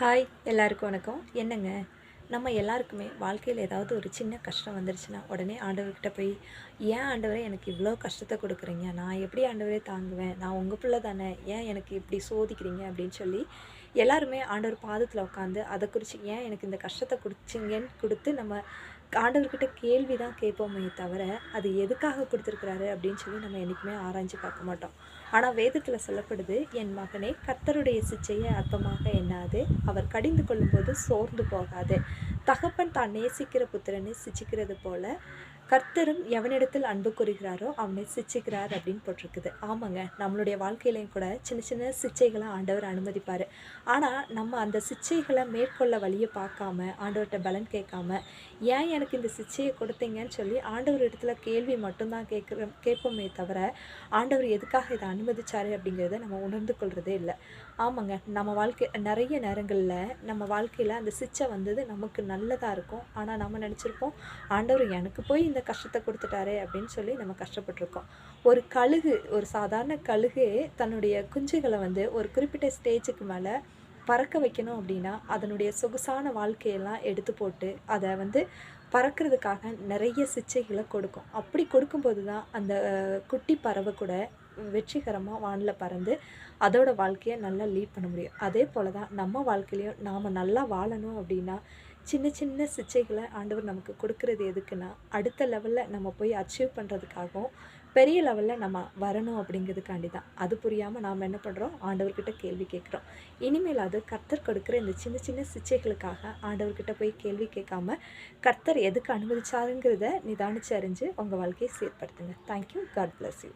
Hi எல்லாருக்கும் வணக்கம். என்னங்க? நம்ம எல்லாருக்குமே வாழ்க்கையில் ஏதாவது ஒரு சின்ன கஷ்டம் வந்துருச்சுன்னா உடனே ஆண்டவர்கிட்ட போய் ஏன் ஆண்டவரே எனக்கு இவ்வளோ கஷ்டத்தை கொடுக்குறீங்க? நான் எப்படி ஆண்டவரே தாங்குவேன்? நான் உங்கள் பிள்ளை தானே? ஏன் எனக்கு இப்படி சோதிக்கிறீங்க? அப்படின்னு சொல்லி எல்லாருமே ஆண்டவர் பாதத்தில் உட்காந்து அதை குறித்து ஏன் எனக்கு இந்த கஷ்டத்தை கொடுத்தீங்கன்னு கொடுத்து நம்ம ஆண்டவர்கிட்ட கேள்வி தான் கேட்போமே தவிர அது எதுக்காக கொடுத்துருக்குறாரு? அப்படின்னு சொல்லி நம்ம என்றைக்குமே ஆராய்ஞ்சு பார்க்க மாட்டோம். ஆனால் வேதத்தில் சொல்லப்படுது என் மகனே கர்த்தருடைய சிச்சையை அற்பமாக எண்ணாது அவர் கடிந்து கொள்ளும்போது சோர்ந்து போகாது. தகப்பன் தான் நேசிக்கிற புத்திரனை சிச்சிக்கிறது போல கர்த்தரும் எவனிடத்தில் அன்பு கூறுகிறாரோ அவனை சிச்சிக்கிறார் அப்படின்னு போட்டிருக்குது. ஆமாங்க நம்மளுடைய வாழ்க்கையிலையும் கூட சின்ன சின்ன சிச்சைகளை ஆண்டவர் அனுமதிப்பார். ஆனால் நம்ம அந்த சிச்சைகளை மேற்கொள்ள வழியை பார்க்காம ஆண்டவர்கிட்ட பலன் கேட்காம ஏன் எனக்கு இந்த சிச்சையை கொடுத்தீங்கன்னு சொல்லி ஆண்டவர் இடத்துல கேள்வி மட்டும்தான் கேட்குற கேட்போமே தவிர ஆண்டவர் எதுக்காக இதை அனுமதிச்சாரு அப்படிங்கிறத நம்ம உணர்ந்து கொள்கிறதே இல்லை. ஆமாங்க நம்ம வாழ்க்கை நிறைய நேரங்களில் நம்ம வாழ்க்கையில் அந்த சிச்சை வந்தது நமக்கு நல்லதாக இருக்கும். ஆனால் நம்ம நினச்சிருப்போம் ஆண்டவர் எனக்கு போய் இந்த கஷ்டத்தை கொடுத்துட்டாரே அப்படின்னு சொல்லி நம்ம கஷ்டப்பட்டிருக்கோம். ஒரு கழுகு ஒரு சாதாரண கழுகு தன்னுடைய குஞ்சுகளை வந்து ஒரு குறிப்பிட்ட ஸ்டேஜுக்கு மேலே பறக்க வைக்கணும் அப்படின்னா அதனுடைய சொகுசான வாழ்க்கையெல்லாம் எடுத்து போட்டு அதை வந்து பறக்கிறதுக்காக நிறைய சிச்சைகளை கொடுக்கும். அப்படி கொடுக்கும்போது தான் அந்த குட்டி பறவை கூட வெற்றிகரமாக வானில் பறந்து அதோட வாழ்க்கையை நல்லா லீட் பண்ண முடியும். அதே போல் தான் நம்ம வாழ்க்கையிலையும் நாம் நல்லா வாழணும் அப்படின்னா சின்ன சின்ன சிச்சைகளை ஆண்டவர் நமக்கு கொடுக்கறது எதுக்குன்னா அடுத்த லெவலில் நம்ம போய் அச்சீவ் பண்ணுறதுக்காகவும் பெரிய லெவலில் நம்ம வரணும் அப்படிங்கிறதுக்காண்டி தான். அது புரியாமல் நாம் என்ன பண்ணுறோம் ஆண்டவர்கிட்ட கேள்வி கேட்குறோம். இனிமேல் அது கர்த்தர் கொடுக்குற இந்த சின்ன சின்ன சிச்சைகளுக்காக ஆண்டவர்கிட்ட போய் கேள்வி கேட்காம கர்த்தர் எதுக்கு அனுமதிச்சாருங்கிறத நிதானிச்சு அறிஞ்சு உங்கள் வாழ்க்கையை சீர்படுத்துங்க. Thank you God bless you